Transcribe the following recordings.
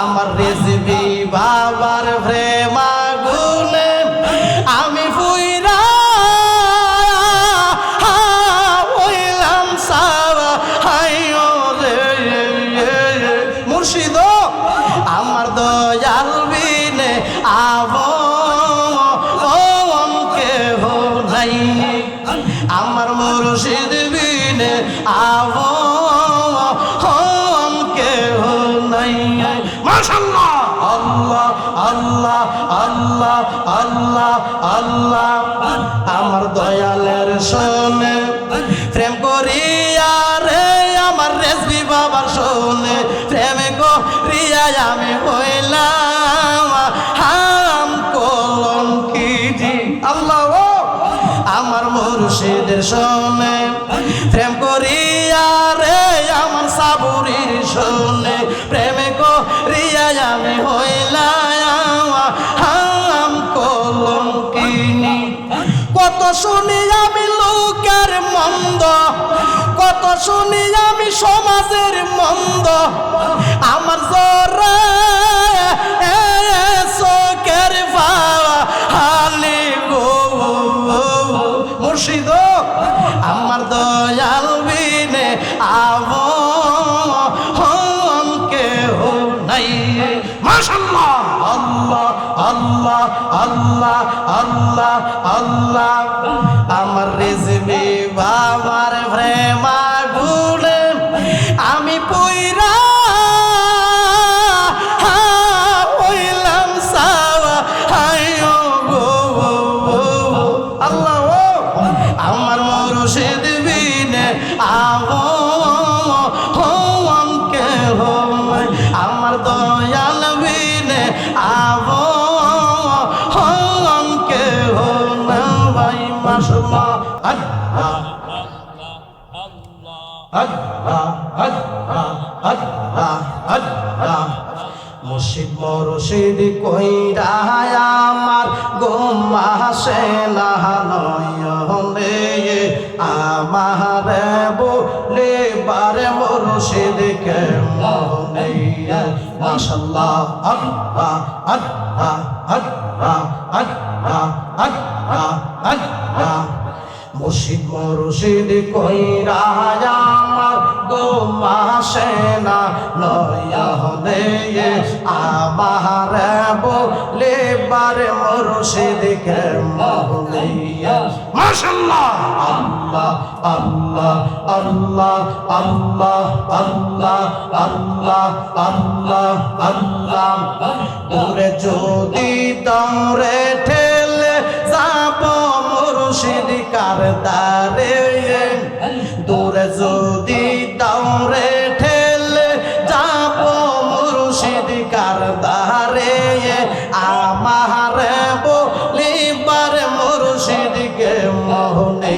আমার রেসিপি বাবার প্রেমা গুনে আমি হইলাম সারা। হাইও রে মুর্শিদ, আমার দয়াল বিনে আব কে আমার মুর্শিদ বিনে আব আল্লাহ, আমার দয়ালের শোনে। প্রেম করিয়া রে, আমার রেসবি বাবার শোনে। প্রেম করিয়া আমি হইলাম। হাম কলম কি আল্লাহ, আমার মুর্শিদের শোনে। শুনি আমি লোকের মন্দ কত শুনি আমি সমাজের মন্দ। আমার জোরে চোখের আল্লাহ আল্লাহ আল্লাহ আমার রেজবি মুর্শিদ মরশিদ কইরা আমার গোমা সে নয়নে আমার বলে বারে মুর্শিদ কে মনে মাশাল্লাহ আল্লাহ আল্লাহ আল্লাহ আল্লাহ আল্লাহ আল্লাহ মুর্শিদ মুর্শিদ কইরা আমার গো মাসেনা নয়নে আমার বলে বারে মুর্শিদ কে মহলে মাশাআল্লাহ আল্লাহ আল্লাহ আল্লাহ আল্লাহ আল্লাহ আল্লাহ আল্লাহ আল্লাহ। দূরে যদি দৌড়ে মুর্শিদ কারদারে দূরে যদি দৌড়ে ঠেলে যাব মুর্শিদ কারদারে আমার বলিবার মুর্শিদকে মোহনে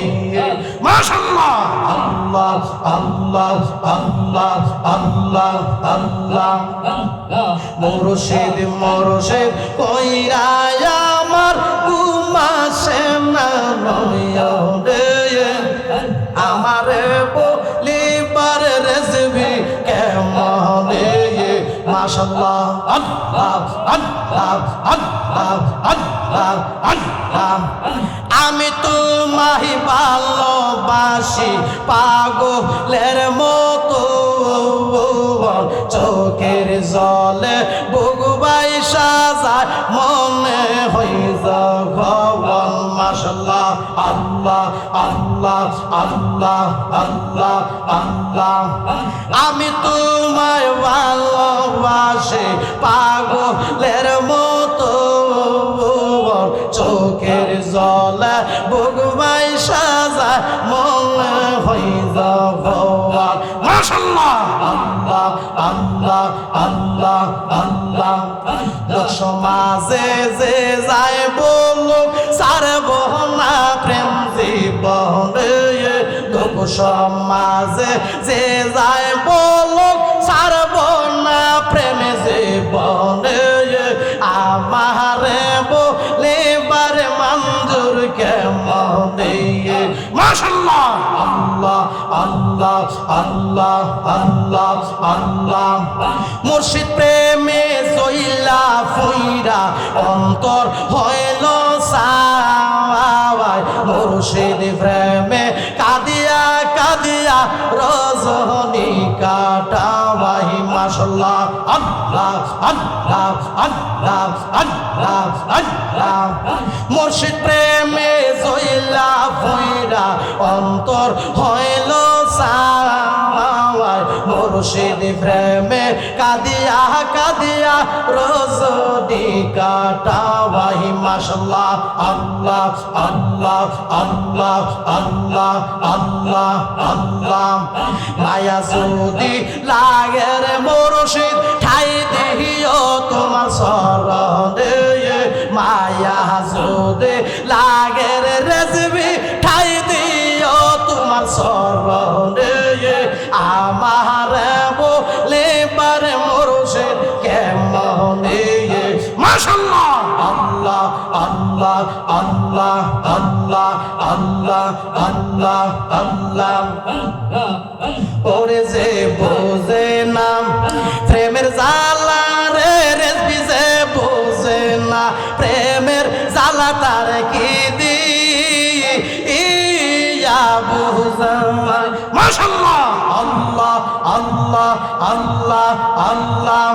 মাশাআল্লাহ আল্লাহ আল্লাহ আল্লাহ আল্লাহ আল্লাহ। মুর্শিদ মুর্শিদ কইরা আমি তোমায় ভালোবাসি, পাগলের মতো। চোখের জলে বুগবাই সাজায় মনে হই ভগবান মাশাল্লাহ আল্লাহ আল্লাহ আল্লাহ আল্লাহ আল্লাহ। আমি তোমায় ভালোবাসি পাগলের মতো। চোখের জলে বুগবাই সাজা মনে হই আল্লাহ সমাজে যে যায় বলো সারব না প্রেম জীবনে। সমাজে যে যায় বলো আল্লাহ আল্লাহ আল্লাহ আল্লাহ। মুর্শিদ প্রেমে সইলা ফুইরা অন্তর হইল সাওয়াই মুর্শিদ প্রেমে কাদিয়া কাদিয়া রজনী কাটাবাই মাশাল্লাহ আল্লাহ আল্লাহ আল্লাহ আল্লাহ আল্লাহ। মুর্শিদ প্রেমে জইলা ফুইরা অন্তর হইল সাওয়াই মুর্শিদ প্রেমে কাদিয়া কাদিয়া রজনী কাটাবাই মাশাল্লাহ আল্লাহ আল্লাহ আল্লাহ আল্লাহ আল্লাহ আল্লাহ। মায়া যদি লাগের মুর্শিদ, ঠাই দেহিও তোমার শরণে আল্লাহ আল্লাহ ওরে যে বোঝে না, প্রেমের জালা রে রেসবি যে বোঝে না, প্রেমের জালা তার কি দি ইয়া বুঝা মাশাল্লাহ আল্লাহ আল্লাহ আল্লাহ আল্লাহ।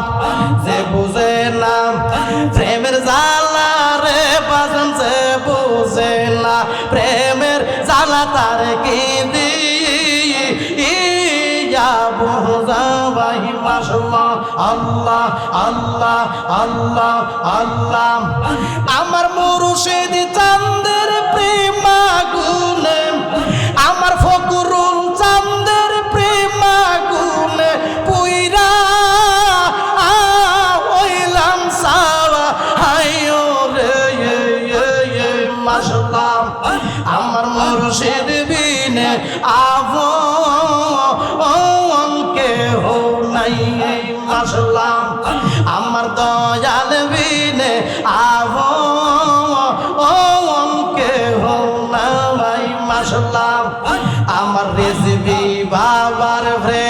যে বুঝে আল্লাহ আল্লাহ আল্লাহ। আমার মুরুশেদ চান্দের মাশাল্লাহ আমার দয়াল বিনে আহ অঙ্কে হো নাই মাসলাম আমার রেসিপি বাবার প্রেমা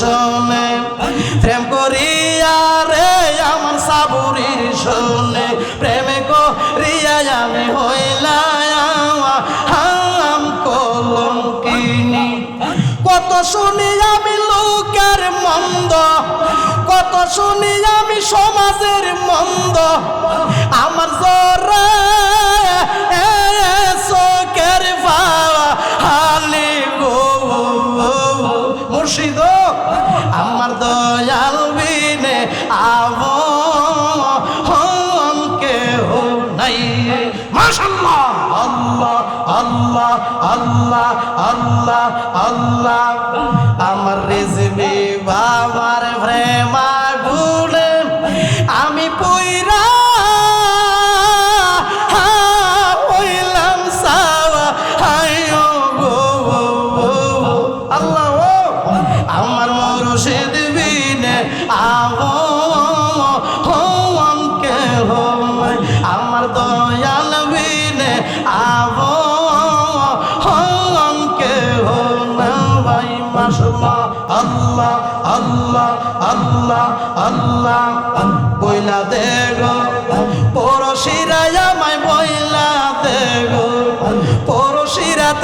শোনে। প্রেম করিয়া রে আমার সাবুরির শোনে। প্রেম করিয়া আমি হইলাম হাম কলম কিনি কত শুনি আমি লোকের মন্দ, কত শুনি আমি সমাজের মন্দ। আমার জোরে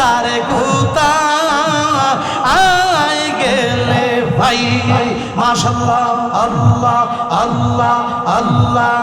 তারে গুতা আই গেলে ভাই। মাশাল্লাহ আল্লাহ আল্লাহ আল্লাহ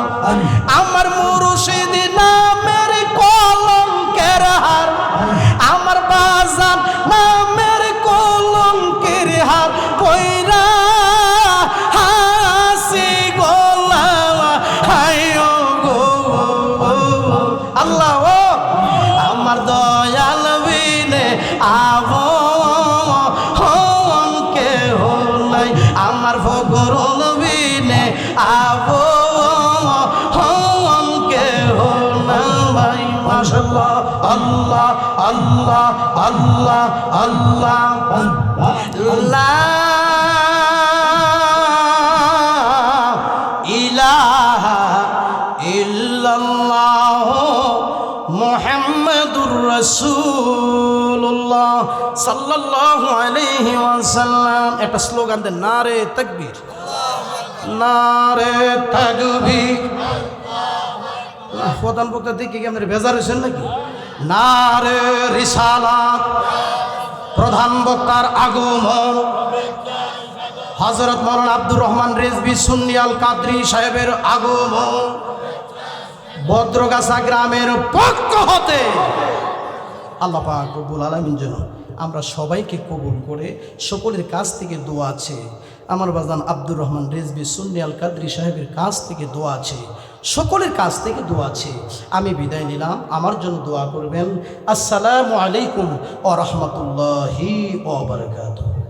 আল্লাহ আল্লাহ আল্লাহ। লা ইলাহা ইল্লাল্লাহ মুহাম্মাদুর রাসূলুল্লাহ সাল্লাল্লাহু আলাইহি ওয়াসাল্লাম। একটা স্লোগান দেন, নারে তাকবীর। নারে তাকবীর। প্রধান বক্তা দেখি কি আপনার বেজার হয়েছেন নাকি? নারে রিসালাত। প্রধান বক্তার আগমন। হজরত মৌলানা আব্দুর রহমান রেজবি সুন্নিয়াল কাদরি সাহেবের আগমন। ভদ্রগাছা গ্রামের পক্ষ হতে। আল্লাহ পাক রব্বুল আলমিন যেন আমরা সবাইকে কবুল করে সকলের কাছ থেকে দোয়া আছে আমার বাজান আব্দুর রহমান রেজবি সুন্নিয়াল কাদরি সাহেবের কাছ থেকে দোয়া আছে সকলের কাছ থেকে দোয়া আছে আমি বিদায় নিলাম। আমার জন্য দোয়া করবেন। আসসালামু আলাইকুম ও রহমতুল্লাহি ও বারকাতুহ।